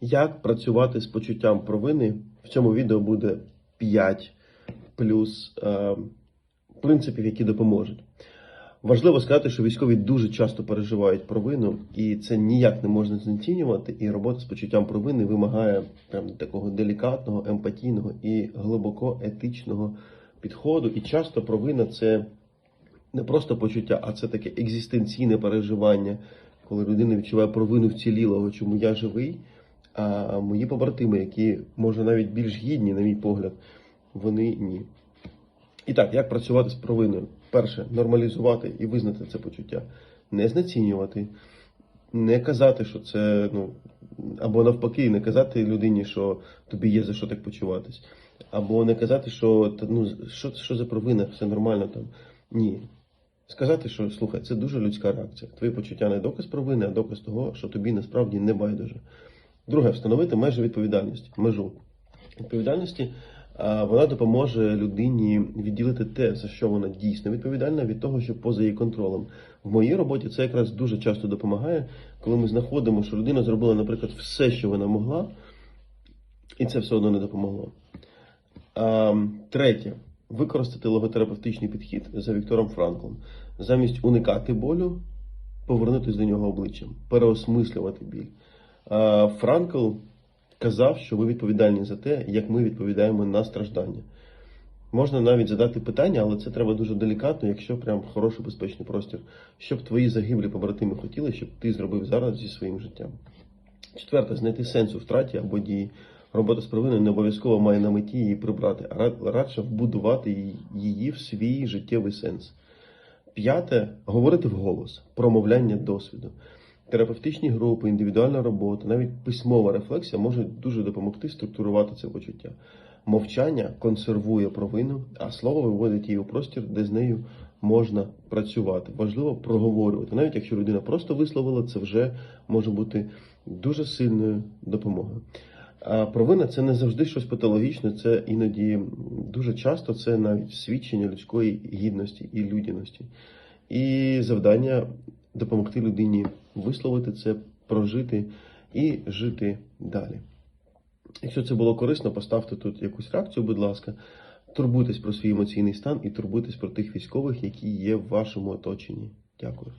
Як працювати з почуттям провини? В цьому відео буде 5 плюс е, принципів, які допоможуть. Важливо сказати, що військові дуже часто переживають провину, і це ніяк не можна знецінювати. І робота з почуттям провини вимагає прям такого делікатного, емпатійного і глибоко етичного підходу. І часто провина це не просто почуття, а це таке екзистенційне переживання, коли людина відчуває провину вцілілого, чому я живий. А мої побратими, які може навіть більш гідні, на мій погляд, вони ні. І так, як працювати з провиною? Перше, нормалізувати і визнати це почуття, не знецінювати, не казати, що це, ну, або навпаки, не казати людині, що тобі є за що так почуватись, або не казати, що ну, що, що за провина, все нормально там. Ні. Сказати, що слухай, це дуже людська реакція. Твої почуття не доказ провини, а доказ того, що тобі насправді не байдуже. Друге, встановити межі відповідальності, межу відповідальності. Вона допоможе людині відділити те, за що вона дійсно відповідальна, від того, що поза її контролем. В моїй роботі це якраз дуже часто допомагає, коли ми знаходимо, що людина зробила, наприклад, все, що вона могла, і це все одно не допомогло. Третє. Використати логотерапевтичний підхід за Віктором Франклом. Замість уникати болю, повернутися до нього обличчям, переосмислювати біль. Франкл казав, що ви відповідальні за те, як ми відповідаємо на страждання. Можна навіть задати питання, але це треба дуже делікатно, якщо прям хороший безпечний простір. Що б твої загиблі побратими хотіли, щоб ти зробив зараз зі своїм життям. Четверте, знайти сенс у втраті або дії. Робота з провиною не обов'язково має на меті її прибрати, а радше вбудувати її в свій життєвий сенс. П'яте говорити вголос, промовляння досвіду. Терапевтичні групи, індивідуальна робота, навіть письмова рефлексія можуть дуже допомогти структурувати це почуття. Мовчання консервує провину, а слово виводить її у простір, де з нею можна працювати. Важливо проговорювати. Навіть якщо людина просто висловила, це вже може бути дуже сильною допомогою. А провина це не завжди щось патологічне, це іноді дуже часто це навіть свідчення людської гідності і людяності. І завдання допомогти людині висловити це, прожити і жити далі. Якщо це було корисно, поставте тут якусь реакцію, будь ласка. Турбуйтесь про свій емоційний стан і турбуйтесь про тих військових, які є в вашому оточенні. Дякую.